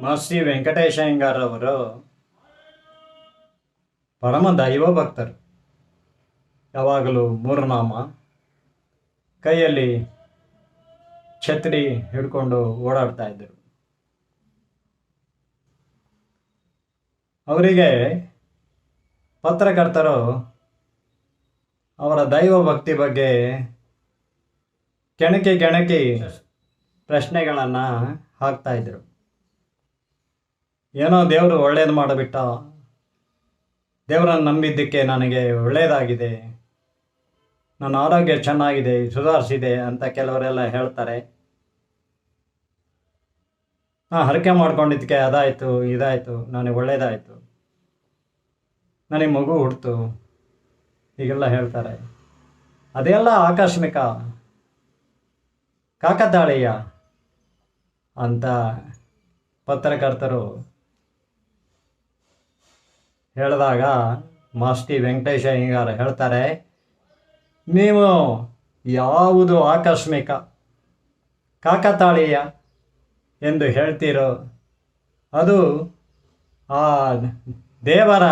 ಮಾಸ್ತಿ ವೆಂಕಟೇಶ ಅವರು ಪರಮ ದೈವ ಭಕ್ತರು. ಯಾವಾಗಲೂ ಮೂರನಾಮ, ಕೈಯಲ್ಲಿ ಛತ್ರಿ ಹಿಡ್ಕೊಂಡು ಓಡಾಡ್ತಾ ಇದ್ದರು. ಅವರಿಗೆ ಪತ್ರಕರ್ತರು ಅವರ ದೈವ ಭಕ್ತಿ ಬಗ್ಗೆ ಕೆಣಕಿ ಕೆಣಕಿ ಪ್ರಶ್ನೆಗಳನ್ನು ಹಾಕ್ತಾ ಏನೋ ದೇವರು ಒಳ್ಳೇದು ಮಾಡಿಬಿಟ್ಟ. ದೇವರನ್ನು ನಂಬಿದ್ದಕ್ಕೆ ನನಗೆ ಒಳ್ಳೆಯದಾಗಿದೆ ನನ್ನ ಆರೋಗ್ಯ ಚೆನ್ನಾಗಿದೆ, ಸುಧಾರಿಸಿದೆ ಅಂತ ಕೆಲವರೆಲ್ಲ ಹೇಳ್ತಾರೆ. ಹಾಂ ಹರಕೆ ಮಾಡ್ಕೊಂಡಿದ್ದಕ್ಕೆ ಅದಾಯಿತು, ಇದಾಯಿತು, ನನಗೆ ಒಳ್ಳೇದಾಯಿತು. ನನಗೆ ಮಗು ಹುಡ್ತು ಹೀಗೆಲ್ಲ ಹೇಳ್ತಾರೆ. ಅದೆಲ್ಲ ಆಕಸ್ಮಿಕ. ಕಾಕತಾಳೀಯ ಅಂತ ಪತ್ರಕರ್ತರು ಹೇಳಿದಾಗ ಮಾಸ್ಟಿ ವೆಂಕಟೇಶ ಅಯ್ಯಂಗಾರ್ ಹೇಳ್ತಾರೆ, ನೀವು ಯಾವುದು ಆಕಸ್ಮಿಕ ಕಾಕತಾಳೀಯ ಎಂದು ಹೇಳ್ತೀರೋ, ಅದು ಆ ದೇವರ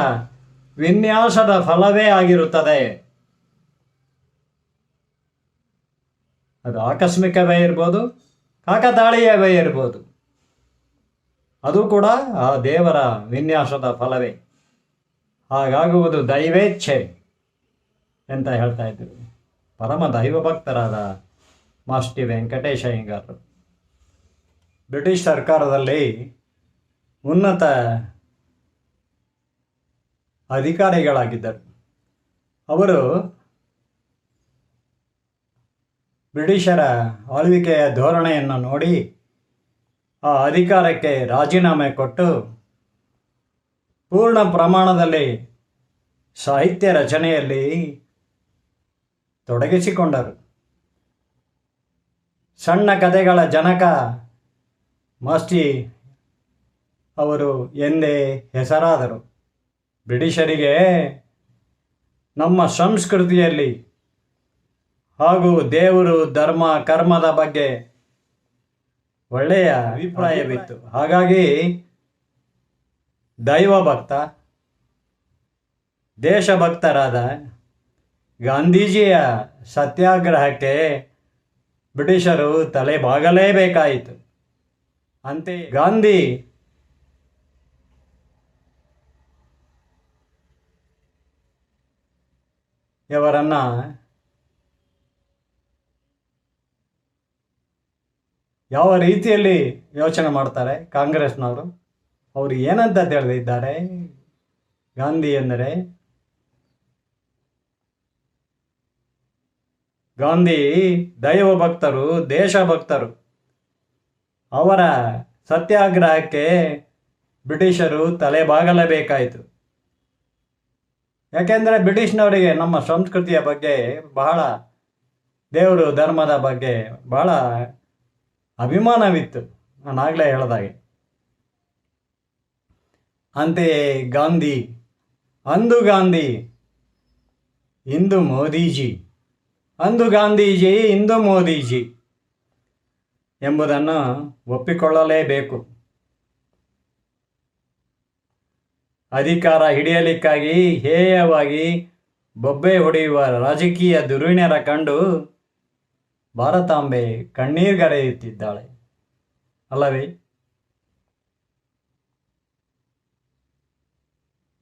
ವಿನ್ಯಾಸದ ಫಲವೇ ಆಗಿರುತ್ತದೆ. ಅದು ಆಕಸ್ಮಿಕವೇ ಇರ್ಬೋದು, ಕಾಕತಾಳೀಯವೇ ಇರ್ಬೋದು. ಅದು ಕೂಡ ಆ ದೇವರ ವಿನ್ಯಾಸದ ಫಲವೇ. ಹಾಗಾಗುವುದು ದೈವೇಚ್ಛೆ ಅಂತ ಹೇಳ್ತಾ ಇದ್ರು. ಪರಮ ದೈವ ಭಕ್ತರಾದ ಮಾಸ್ಟಿ ವೆಂಕಟೇಶ ಅಯ್ಯಂಗಾರರು ಬ್ರಿಟಿಷ್ ಸರ್ಕಾರದಲ್ಲಿ ಉನ್ನತ ಅಧಿಕಾರಿಗಳಾಗಿದ್ದರು. ಅವರು ಬ್ರಿಟಿಷರ ಆಳ್ವಿಕೆಯ ಧೋರಣೆಯನ್ನು ನೋಡಿ ಆ ಅಧಿಕಾರಕ್ಕೆ ರಾಜೀನಾಮೆ ಕೊಟ್ಟು ಪೂರ್ಣ ಪ್ರಮಾಣದಲ್ಲಿ ಸಾಹಿತ್ಯ ರಚನೆಯಲ್ಲಿ ತೊಡಗಿಸಿಕೊಂಡರು. ಸಣ್ಣ ಕಥೆಗಳ ಜನಕ ಮಾಸ್ಟಿ ಅವರು ಎಂದೇ ಹೆಸರಾದರು. ಬ್ರಿಟಿಷರಿಗೆ ನಮ್ಮ ಸಂಸ್ಕೃತಿಯಲ್ಲಿ ಹಾಗೂ ದೇವರು ಧರ್ಮ ಕರ್ಮದ ಬಗ್ಗೆ ಒಳ್ಳೆಯ ಅಭಿಪ್ರಾಯವಿತ್ತು. ಹಾಗಾಗಿ ದೈವ ಭಕ್ತ ದೇಶಭಕ್ತರಾದ ಗಾಂಧೀಜಿಯ ಸತ್ಯಾಗ್ರಹಕ್ಕೆ ಬ್ರಿಟಿಷರು ತಲೆ ಬಾಗಲೇಬೇಕಾಯಿತು ಅಂತೆ ಗಾಂಧಿ ಇವರನ್ನು ಯಾವ ರೀತಿಯಲ್ಲಿ ಯೋಚನೆ ಮಾಡ್ತಾರೆ ಕಾಂಗ್ರೆಸ್ನವರು? ಅವರು ಏನಂತ ತಿಳಿದಿದ್ದಾರೆ? ಗಾಂಧಿ ಎಂದರೆ? ಗಾಂಧಿ ದೈವ ಭಕ್ತರು ದೇಶ ಭಕ್ತರು ಅವರ ಸತ್ಯಾಗ್ರಹಕ್ಕೆ ಬ್ರಿಟಿಷರು ತಲೆ ಬಾಗಲೇಬೇಕಾಯಿತು ಯಾಕೆಂದರೆ ಬ್ರಿಟಿಷ್ನವರಿಗೆ ನಮ್ಮ ಸಂಸ್ಕೃತಿಯ ಬಗ್ಗೆ ಬಹಳ, ದೇವರು ಧರ್ಮದ ಬಗ್ಗೆ ಬಹಳ ಅಭಿಮಾನವಿತ್ತು. ನಾನು ಆಗಲೇ ಹೇಳ್ದಾಗೆ. ಅಂತೆಯೇ ಗಾಂಧಿ, ಅಂದು ಗಾಂಧಿ, ಇಂದು ಮೋದಿಜಿ, ಅಂದು ಗಾಂಧೀಜಿ, ಇಂದು ಮೋದಿಜಿ ಎಂಬುದನ್ನು ಒಪ್ಪಿಕೊಳ್ಳಲೇಬೇಕು. ಅಧಿಕಾರ ಹಿಡಿಯಲಿಕ್ಕಾಗಿ ಹೇಯವಾಗಿ ಬೊಬ್ಬೆ ಹೊಡೆಯುವ ರಾಜಕೀಯ ದುರ್ವಿಣ್ಯರ ಕಂಡು ಭಾರತಾಂಬೆ ಕಣ್ಣೀರ್ಗರೆಯುತ್ತಿದ್ದಾಳೆ ಅಲ್ಲವೇ?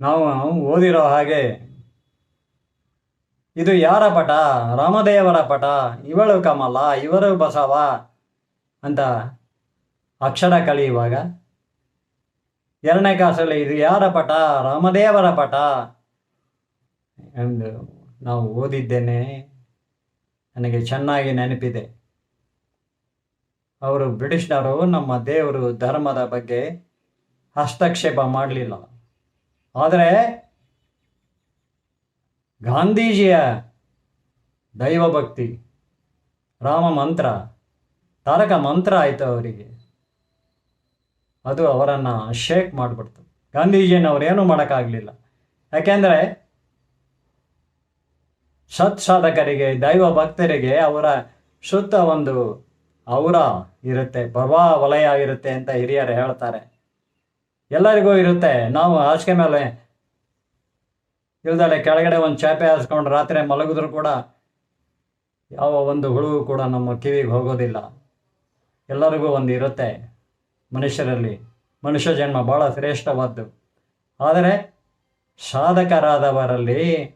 ನಾವು ಓದಿರೋ ಹಾಗೆ. ಇದು ಯಾರ ಪಟ? ರಾಮದೇವರ ಪಟ? ಇವಳು ಕಮಲ, ಇವರು ಬಸವ ಅಂತ ಅಕ್ಷರ ಕಲಿಯುವಾಗ ಎರಡನೇ ಕ್ಲಾಸಲ್ಲಿ ಇದು ಯಾರ ಪಟ? ರಾಮದೇವರ ಪಟ? ಎಂದು ನಾವು ಓದಿದ್ದೇನೆ. ನನಗೆ ಚೆನ್ನಾಗಿ ನೆನಪಿದೆ. ಅವರು ಬ್ರಿಟಿಷ್ನವರು ನಮ್ಮ ದೇವರು ಧರ್ಮದ ಬಗ್ಗೆ ಹಸ್ತಕ್ಷೇಪ ಮಾಡಲಿಲ್ಲ. ಆದರೆ ಗಾಂಧೀಜಿಯ ದೈವಭಕ್ತಿ, ರಾಮ ಮಂತ್ರ, ತಾರಕ ಮಂತ್ರ ಆಯಿತು ಅವರಿಗೆ. ಅದು ಅವರನ್ನು ಶೇಕ್ ಮಾಡಿಬಿಡ್ತು. ಗಾಂಧೀಜಿಯನ್ನು ಏನೂ ಮಾಡೋಕ್ಕಾಗಲಿಲ್ಲ. ಯಾಕೆಂದರೆ ಸತ್ ಸಾಧಕರಿಗೆ, ದೈವ ಭಕ್ತರಿಗೆ ಅವರ ಸುತ್ತ ಒಂದು ಔರ ಇರುತ್ತೆ ಪ್ರಭಾ ವಲಯ ಇರುತ್ತೆ ಅಂತ ಹಿರಿಯರು ಹೇಳ್ತಾರೆ. ಎಲ್ಲರಿಗೂ ಇರುತ್ತೆ. ನಾವು ಹಾಸಿಗೆ ಮೇಲೆ ಇಲ್ದಲೆ ಕೆಳಗಡೆ ಒಂದು ಚಾಪೆ ಹಾಸ್ಕೊಂಡು ರಾತ್ರಿ ಮಲಗಿದ್ರು ಕೂಡ ಯಾವ ಒಂದು ಹುಳು ಕೂಡ ನಮ್ಮ ಕಿವಿಗೆ ಹೋಗೋದಿಲ್ಲ. ಎಲ್ಲರಿಗೂ ಒಂದು ಇರುತ್ತೆ ಮನುಷ್ಯರಲ್ಲಿ. ಮನುಷ್ಯ ಜನ್ಮ ಭಾಳ ಶ್ರೇಷ್ಠವಾದ್ದು. ಆದರೆ ಸಾಧಕರಾದವರಲ್ಲಿ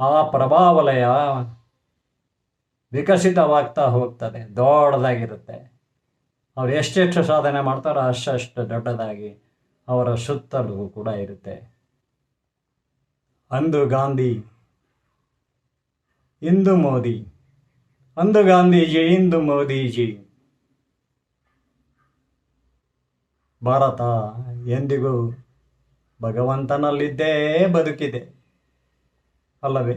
ಆ ಪ್ರಭಾವಲಯ ವಿಕಸಿತವಾಗ್ತಾ ಹೋಗ್ತದೆ. ದೊಡ್ಡದಾಗಿರುತ್ತೆ. ಅವ್ರು ಎಷ್ಟೆಷ್ಟು ಸಾಧನೆ ಮಾಡ್ತಾರೋ ಅಷ್ಟು ದೊಡ್ಡದಾಗಿ ಅವರ ಸುತ್ತಲೂ ಕೂಡ ಇರುತ್ತೆ. ಅಂದು ಗಾಂಧಿ, ಇಂದು ಮೋದಿ. ಅಂದು ಗಾಂಧೀಜಿ, ಇಂದು ಮೋದಿಜಿ. ಭಾರತ ಎಂದಿಗೂ ಭಗವಂತನಲ್ಲಿದ್ದೇ ಬದುಕಿದೆ. ಅಲ್ಲವೇ?